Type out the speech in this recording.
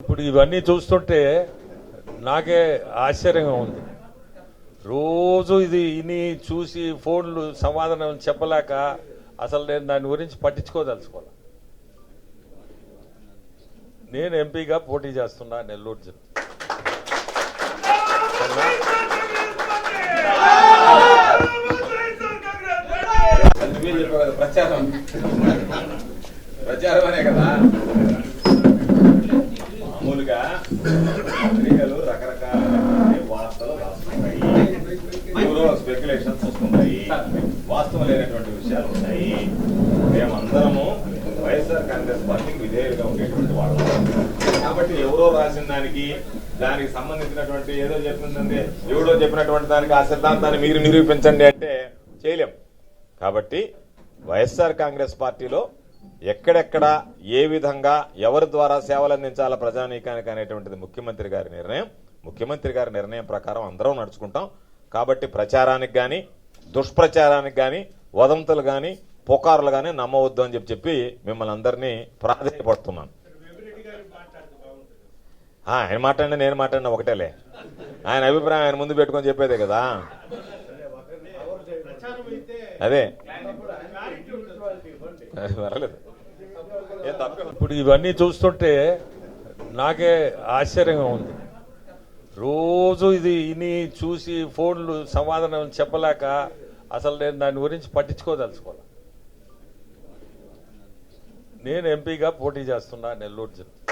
ఇప్పుడు ఇవన్నీ చూస్తుంటే నాకే ఆశ్చర్యంగా ఉంది. రోజు ఇది ఇని చూసి ఫోన్లు సమాధానం చెప్పలేక అసలు నేను దాని గురించి పట్టించుకోదలుచుకోవాలి నేను ఎంపీగా పోటీ చేస్తున్నా నెల్లూరు జిల్లా. ప్రచారం. ప్రచారం అనే కదా. పత్రికలు రకరకాల వార్తలు రాస్తున్నాయి. ఎవరో స్పెక్యులేషన్స్ వస్తున్నాయి. వాస్తవం లేనటువంటి విషయాలు ఉన్నాయి. మేమందరము వైఎస్ఆర్ కాంగ్రెస్ పార్టీకి విధేయులుగా ఉండేటువంటి వాళ్ళు. కాబట్టి ఎవరో రాసిన దానికి దానికి సంబంధించినటువంటి ఏదో చెప్పిందంటే ఎవడో చెప్పినటువంటి దానికి ఆ సిద్ధాంతాన్ని మీరు నిరూపించండి అంటే చేయలేం. కాబట్టి వైఎస్ఆర్ కాంగ్రెస్ పార్టీలో ఎక్కడెక్కడ ఏ విధంగా ఎవరి ద్వారా సేవలు అందించాలా ప్రజానీకానికి అనేటువంటిది ముఖ్యమంత్రి గారి నిర్ణయం. ముఖ్యమంత్రి గారి నిర్ణయం ప్రకారం అందరం నడుచుకుంటాం. కాబట్టి ప్రచారానికి కానీ దుష్ప్రచారానికి కానీ వదంతులు కానీ పుకార్లు కానీ నమ్మవద్దు అని చెప్పి చెప్పి మిమ్మల్ని అందరినీ ప్రాధాన్యపడుతున్నాను ఆయన మాట్లాడినా నేను మాట్లాడినా ఒకటేలే. ఆయన అభిప్రాయం ఆయన ముందు పెట్టుకొని చెప్పేదే కదా. అదే. పర్వాలేదు. ఇప్పుడు ఇవన్నీ చూస్తుంటే నాకే ఆశ్చర్యంగా ఉంది. రోజు ఇది ఇని చూసి ఫోన్లు సమాధానం చెప్పలేక అసలు నేను దాని గురించి పట్టించుకోదలుచుకోవాలి నేను ఎంపీగా పోటీ చేస్తున్నా నెల్లూరు జిల్లా.